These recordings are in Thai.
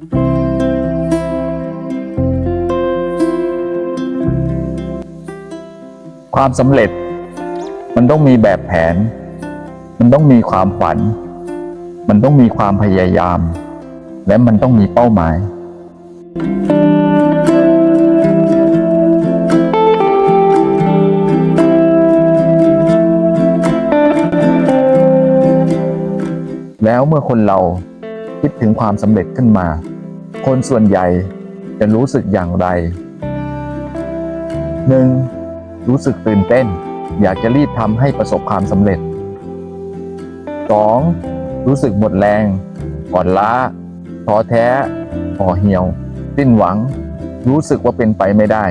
ความสำเร็จ มันต้องมีแบบแผน มันต้องมีความฝัน มันต้องมีความพยายาม และมันต้องมีเป้าหมาย แล้วเมื่อคนเรา คิดถึงความสำเร็จขึ้นมา คนส่วนใหญ่จะรู้สึกอย่างไรหนึ่งรู้สึกตื่นเต้น อยากจะรีบทำให้ประสบความสำเร็จ 2. รู้สึกหมดแรง อ่อนล้าท้อแท้ห่อเหี่ยว สิ้นหวัง รู้สึกว่าเป็นไปไม่ได้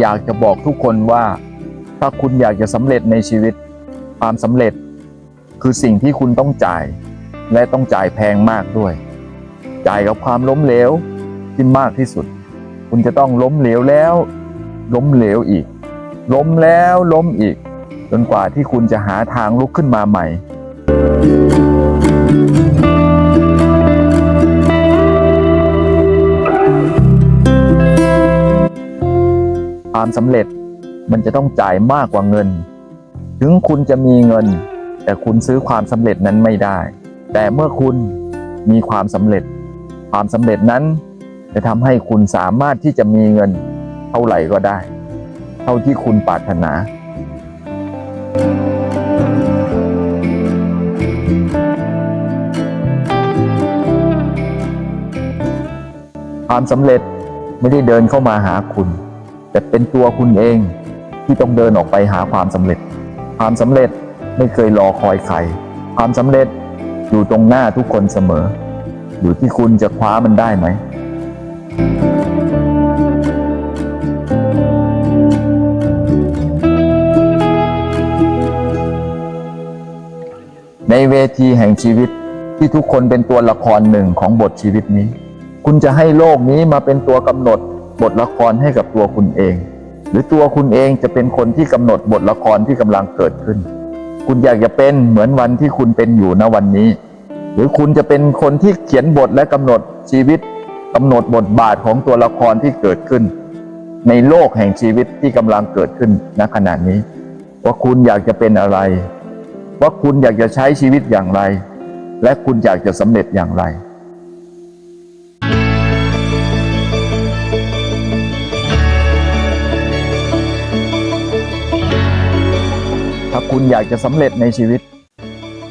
อยากจะบอกทุกคนว่า ถ้าคุณอยากจะสำเร็จในชีวิต ความสำเร็จ คือสิ่งที่คุณต้องจ่าย และต้องจ่ายแพงมากด้วย จ่ายกับความล้มเหลวที่มากที่สุด คุณจะต้องล้มเหลวแล้ว ล้มเหลวอีก ล้มแล้วล้มอีก จนกว่าที่คุณจะหาทางลุกขึ้นมาใหม่ ความสำเร็จ มันจะต้องจ่ายมากกว่าเงิน ถึงคุณจะมีเงิน แต่คุณซื้อความสำเร็จนั้นไม่ได้ แต่เมื่อคุณมีความสำเร็จ ความสำเร็จนั้น จะทำให้คุณสามารถที่จะมีเงิน เท่าไหร่ก็ได้ เท่าที่คุณปรารถนาความสำเร็จไม่ได้เดินเข้ามาหาคุณ แต่เป็นตัวคุณเองที่ต้องเดินออกไปหาความสำเร็จ ความสำเร็จไม่เคยรอคอยใคร ความสำเร็จอยู่ตรงหน้าทุกคนเสมอ อยู่ที่คุณจะคว้ามันได้ไหม ในเวทีแห่งชีวิตที่ทุกคนเป็นตัวละครหนึ่งของบทชีวิตนี้ คุณจะให้โลกนี้มาเป็นตัวกำหนด บทละครให้กับตัวคุณเอง หรือตัวคุณเองจะเป็นคนที่กำหนดบทละครที่กำลังเกิดขึ้น คุณอยากจะเป็นเหมือนวันที่คุณเป็นอยู่ณวันนี้ หรือคุณจะเป็นคนที่เขียนบทและกำหนดชีวิตกำหนดบทบาทของตัวละครที่เกิดขึ้น ในโลกแห่งชีวิตที่กำลังเกิดขึ้นณขณะนี้ ว่าคุณอยากจะเป็นอะไร ว่าคุณอยากจะใช้ชีวิตอย่างไร และคุณอยากจะสำเร็จอย่างไร ถ้าคุณอยากจะสำเร็จในชีวิต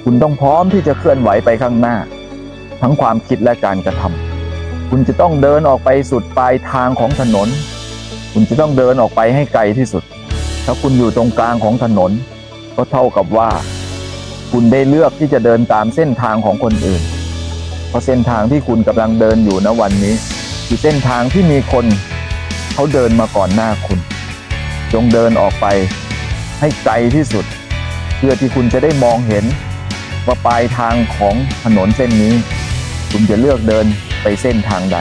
คุณต้องพร้อมที่จะเคลื่อนไหวไปข้างหน้า ทั้งความคิดและการกระทำคุณจะต้องเดินออกไปสุดปลายทางของถนน คุณจะต้องเดินออกไปให้ไกลที่สุด ถ้าคุณอยู่ตรงกลางของถนน ก็เท่ากับว่า คุณได้เลือกที่จะเดินตามเส้นทางของคนอื่น เพราะเส้นทางที่คุณกำลังเดินอยู่ณวันนี้คือเส้นทางที่มีคนเขาเดินมาก่อนหน้าคุณ จงเดินออกไป ให้ไกลที่สุด เพื่อที่คุณจะได้มองเห็น ว่าปลายทางของถนนเส้นนี้ คุณจะเลือกเดินไปเส้นทางใด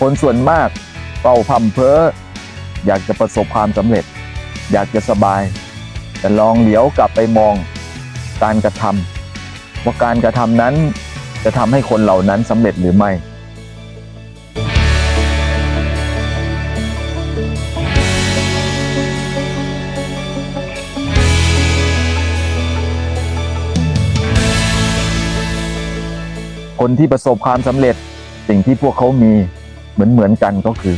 คนส่วนมากเป่าพำเพออยากจะประสบความสำเร็จ อยากจะสบาย แต่ลองเหลียวกลับไปมองการกระทำ ว่าการกระทำนั้นจะทำให้คนเหล่านั้นสำเร็จหรือไม่คนที่ประสบความสำเร็จสิ่งที่พวกเขามีเหมือนเหมือนๆกันก็คือ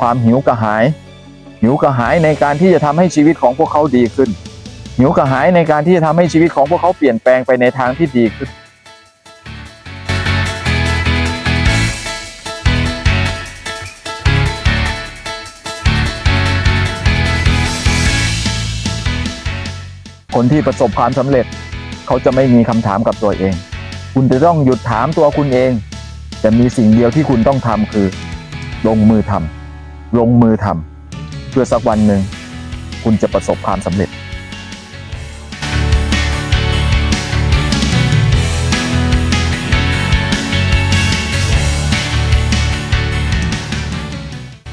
ความหิวกระหาย หิวกระหายในการที่จะทำให้ชีวิตของพวกเขาดีขึ้น หิวกระหายในการที่จะทำให้ชีวิตของพวกเขาเปลี่ยนแปลงไปในทางที่ดีขึ้นคนที่ประสบความสำเร็จ เขาจะไม่มีคำถามกับตัวเอง คุณจะต้องหยุดถามตัวคุณเอง แต่มีสิ่งเดียวที่คุณต้องทำคือ ลงมือทำลงมือทำเพื่อสักวันหนึ่ง คุณจะประสบความสำเร็จ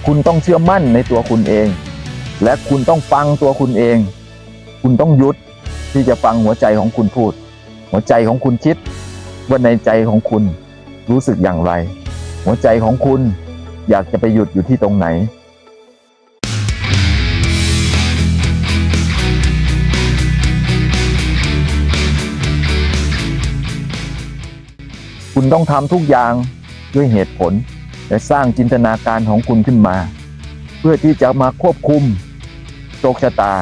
คุณต้องเชื่อมั่นในตัวคุณเอง และคุณต้องฟังตัวคุณเอง คุณต้องหยุดที่จะฟังหัวใจของคุณพูด หัวใจของคุณคิดว่าในใจของคุณรู้สึกอย่างไร หัวใจของคุณอยากจะไปหยุดอยู่ที่ตรงไหนคุณต้องทำทุกอย่างด้วยเหตุผล และสร้างจินตนาการของคุณขึ้นมา เพื่อที่จะมาควบคุมโชคชะตา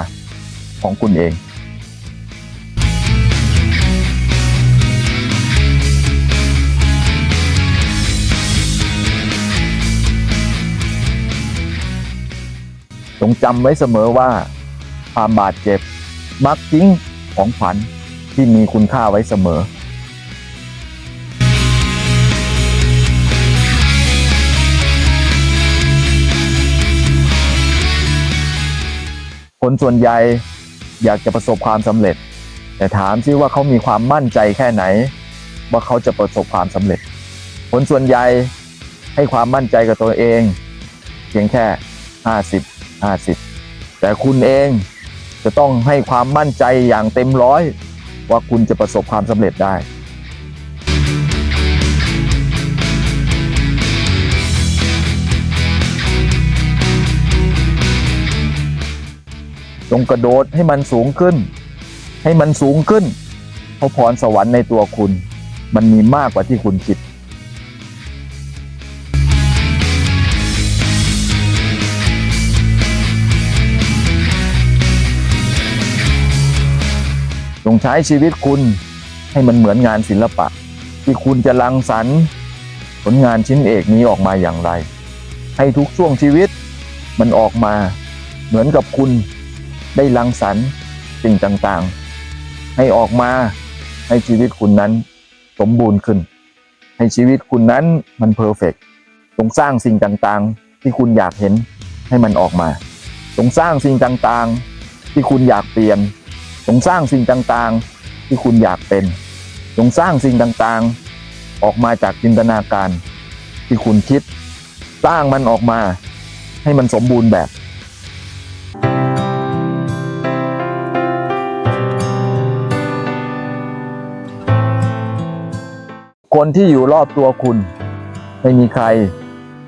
ของคุณเองจงจำไว้เสมอว่า ความบาดเจ็บ มักทิ้งของขวัญที่มีคุณค่าไว้เสมอ คนส่วนใหญ่อยากจะประสบความสำเร็จ แต่ถามซิว่าเขามีความมั่นใจแค่ไหน ว่าเขาจะประสบความสำเร็จ คนส่วนใหญ่ให้ความมั่นใจกับตัวเอง เพียงแค่ 50 50 แต่คุณเองจะต้องให้ความมั่นใจอย่างเต็มร้อยว่าคุณจะประสบความสำเร็จได้ จงกระโดดให้มันสูงขึ้น ให้มันสูงขึ้นเพราะพรสวรรค์ในตัวคุณ มันมีมากกว่าที่คุณคิดจงใช้ชีวิตคุณให้มันเหมือนงานศิลปะ ที่คุณจะรังสรรค์ผลงานชิ้นเอกนี้ออกมาอย่างไร ให้ทุกช่วงชีวิตมันออกมาเหมือนกับคุณ ได้รังสรรค์สิ่งต่างๆ ให้ออกมาให้ชีวิตคุณนั้นสมบูรณ์ขึ้น ให้ชีวิตคุณนั้นมันเพอร์เฟกต์จงสร้างสิ่งต่างๆ ที่คุณอยากเห็นให้มันออกมาจงสร้างสิ่งต่างๆ ที่คุณอยากเปลี่ยนจงสร้างสิ่งต่างๆ ที่คุณอยากเป็นจงสร้างสิ่งต่างๆ ออกมาจากจินตนาการ ที่คุณคิด สร้างมันออกมาให้มันสมบูรณ์แบบ คนที่อยู่รอบตัวคุณ ไม่มีใคร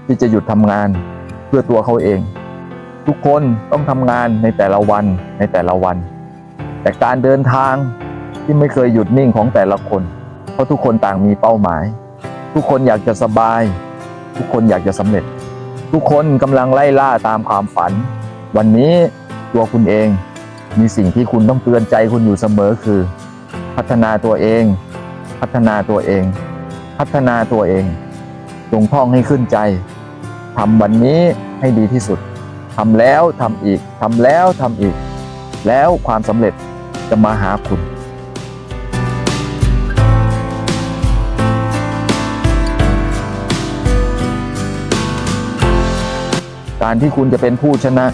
ที่จะหยุดทำงานเพื่อตัวเขาเอง ทุกคนต้องทำงานในแต่ละวันในแต่ละวัน แต่การเดินทางที่ไม่เคยหยุดนิ่งของแต่ละคน เพราะทุกคนต่างมีเป้าหมาย ทุกคนอยากจะสบาย ทุกคนอยากจะสำเร็จ ทุกคนกำลังไล่ล่าตามความฝัน วันนี้ตัวคุณเองมีสิ่งที่คุณต้องเตือนใจคุณอยู่เสมอคือ พัฒนาตัวเอง พัฒนาตัวเอง พัฒนาตัวเอง จงท่องให้ขึ้นใจทำวันนี้ให้ดีที่สุดทำแล้วทำอีกทำแล้วทำอีก แล้วความสำเร็จจะมาหาคุณการที่คุณจะเป็นผู้ชนะ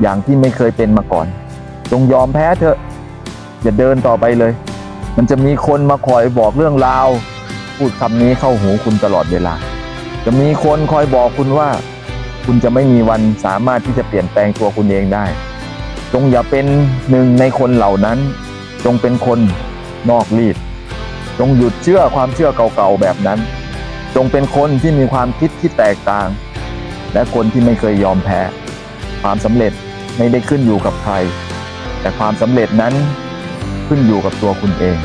อย่างที่ไม่เคยเป็นมาก่อน จงยอมแพ้เถอะ อย่าเดินต่อไปเลย มันจะมีคนมาคอยบอกเรื่องราว พูดคำนี้เข้าหูคุณตลอดเวลา จะมีคนคอยบอกคุณว่า คุณจะไม่มีวันสามารถที่จะเปลี่ยนแปลงตัวคุณเองได้ จงอย่าเป็นหนึ่งในคนเหล่านั้น จงเป็นคนนอกรีดจงหยุดเชื่อความเชื่อเก่าๆแบบนั้น จงเป็นคนที่มีความคิดที่แตกต่าง และคนที่ไม่เคยยอมแพ้ ความสำเร็จไม่ได้ขึ้นอยู่กับใคร แต่ความสำเร็จนั้นขึ้นอยู่กับตัวคุณเอง